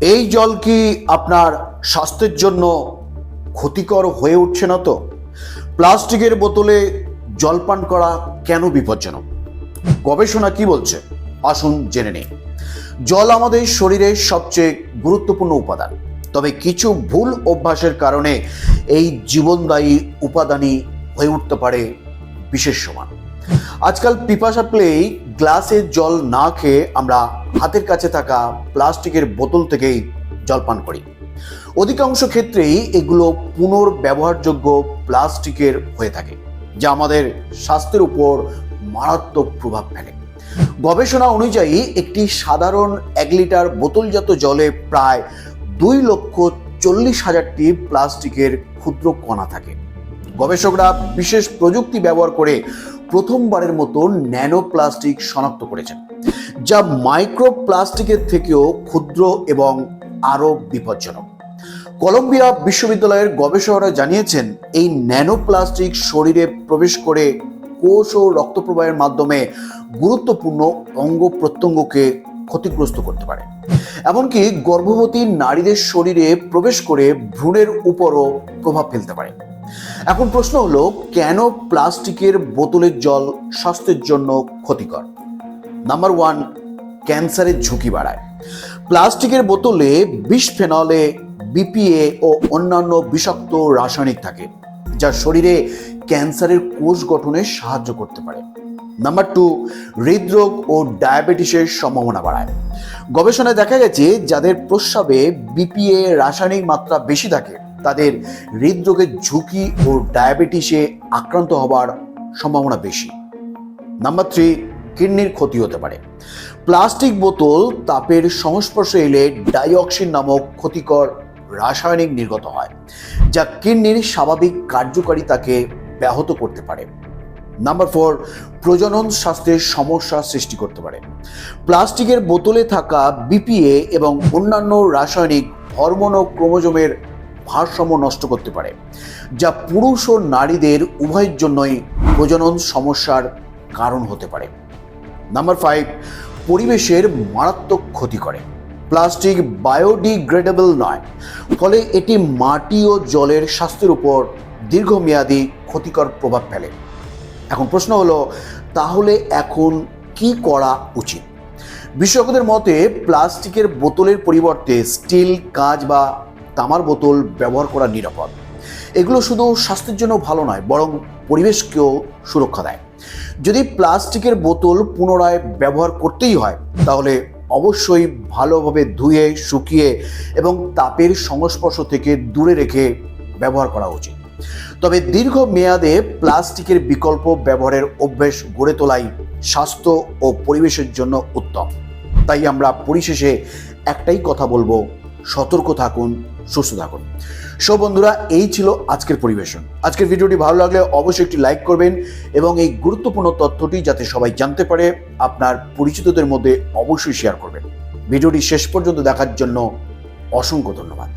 এই জল কি আপনার স্বাস্থ্যের জন্য ক্ষতিকর হয়ে উঠছে না তো? প্লাস্টিকের বোতলে জল পান করা কেন বিপজ্জনক? গবেষণা কি বলছে? আসুন জেনে নিই। জল আমাদের শরীরের সবচেয়ে গুরুত্বপূর্ণ উপাদান। তবে কিছু ভুল অভ্যাসের কারণে এই জীবনদায়ী উপাদানই হয়ে উঠতে পারে বিশেষ সমান। আজকাল পিপাসা পেলেই গ্লাসে জল না খেয়ে আমরা হাতের কাছে থাকা প্লাস্টিকের বোতল থেকেই জল পান করি। অধিকাংশ ক্ষেত্রেই এগুলো পুনর্ব্যবহারযোগ্য প্লাস্টিকের হয়ে থাকে, যা আমাদের স্বাস্থ্যের উপর মারাত্মক প্রভাব ফেলে। গবেষণা অনুযায়ী একটি সাধারণ এক লিটার বোতলজাত জলে প্রায় দুই লক্ষ চল্লিশ হাজারটি প্লাস্টিকের ক্ষুদ্র কণা থাকে। গবেষকরা বিশেষ প্রযুক্তি ব্যবহার করে প্রথমবারের মতো ন্যানো প্লাস্টিক শনাক্ত করেছেন, যা মাইক্রো প্লাস্টিকের থেকেও ক্ষুদ্র এবং আরও বিপজ্জনক। কলম্বিয়া বিশ্ববিদ্যালয়ের গবেষকরা জানিয়েছেন, এই ন্যানো প্লাস্টিক শরীরে প্রবেশ করে কোষ ও রক্ত প্রবাহের মাধ্যমে গুরুত্বপূর্ণ অঙ্গ প্রত্যঙ্গকে ক্ষতিগ্রস্ত করতে পারে। এমনকি গর্ভবতী নারীদের শরীরে প্রবেশ করে ভ্রূণের উপরও প্রভাব ফেলতে পারে। এখন প্রশ্ন হলো, কেন প্লাস্টিকের বোতলের জল স্বাস্থ্যের জন্য ক্ষতিকর? নাম্বার ওয়ান ক্যান্সারের ঝুঁকি বাড়ায়। প্লাস্টিকের বোতলে বিসফেনলে বিপিএ ও অন্যান্য বিষাক্ত রাসায়নিক থাকে, যা শরীরে ক্যান্সারের কোষ গঠনে সাহায্য করতে পারে। নাম্বার টু হৃদরোগ ও ডায়াবেটিসের সম্ভাবনা বাড়ায়। গবেষণায় দেখা গেছে, যাদের প্রস্রাবে বিপিএ রাসায়নিক মাত্রা বেশি থাকে তাদের হৃদরোগের ঝুঁকি ও ডায়াবেটিসে আক্রান্ত হবার সম্ভাবনা বেশি। নাম্বার থ্রি কিডনির ক্ষতি হতে পারে। প্লাস্টিক বোতল তাপের সংস্পর্শে এলে ডাইঅক্সিন নামক ক্ষতিকর রাসায়নিক নির্গত হয়, যা কিডনির স্বাভাবিক কার্যকারিতাকে ব্যাহত করতে পারে। নাম্বার ফোর প্রজনন স্বাস্থ্যের সমস্যা সৃষ্টি করতে পারে। প্লাস্টিকের বোতলে থাকা বিপিএ এবং অন্যান্য রাসায়নিক হরমোন ও ক্রোমোজোমের ভারসাম্য নষ্ট করতে পারে, যা পুরুষ ও নারীদের উভয়ের জন্যই প্রজনন সমস্যার কারণ হতে পারে। নাম্বার ফাইভ পরিবেশের মারাত্মক ক্ষতি করে। প্লাস্টিক বায়োডিগ্রেডেবল নয়, ফলে এটি মাটি ও জলের স্বাস্থ্যের উপর দীর্ঘমেয়াদী ক্ষতিকর প্রভাব ফেলে। এখন প্রশ্ন হলো, তাহলে এখন কি করা উচিত? বিশেষজ্ঞদের মতে, প্লাস্টিকের বোতলের পরিবর্তে স্টিল, কাঁচ বা তামার বোতল ব্যবহার করা নিরাপদ। এগুলো শুধু স্বাস্থ্যের জন্য ভালো নয়, বরং পরিবেশকেও সুরক্ষা দেয়। যদি প্লাস্টিকের বোতল পুনরায় ব্যবহার করতেই হয়, তাহলে অবশ্যই ভালোভাবে ধুয়ে, শুকিয়ে এবং তাপের সংস্পর্শ থেকে দূরে রেখে ব্যবহার করা উচিত। তবে দীর্ঘ মেয়াদে প্লাস্টিকের বিকল্প ব্যবহারের অভ্যেস গড়ে তোলাই স্বাস্থ্য ও পরিবেশের জন্য উত্তম। তাই আমরা পরিশেষে একটাই কথা বলব সতর্ক থাকুন, সুস্থ থাকুন। সো বন্ধুরা, এই ছিল আজকের পরিবেশন। আজকের ভিডিওটি ভালো লাগলে অবশ্যই একটি লাইক করবেন এবং এই গুরুত্বপূর্ণ তথ্যটি যাতে সবাই জানতে পারে, আপনার পরিচিতদের মধ্যে অবশ্যই শেয়ার করবেন। ভিডিওটি শেষ পর্যন্ত দেখার জন্য অসংখ্য ধন্যবাদ।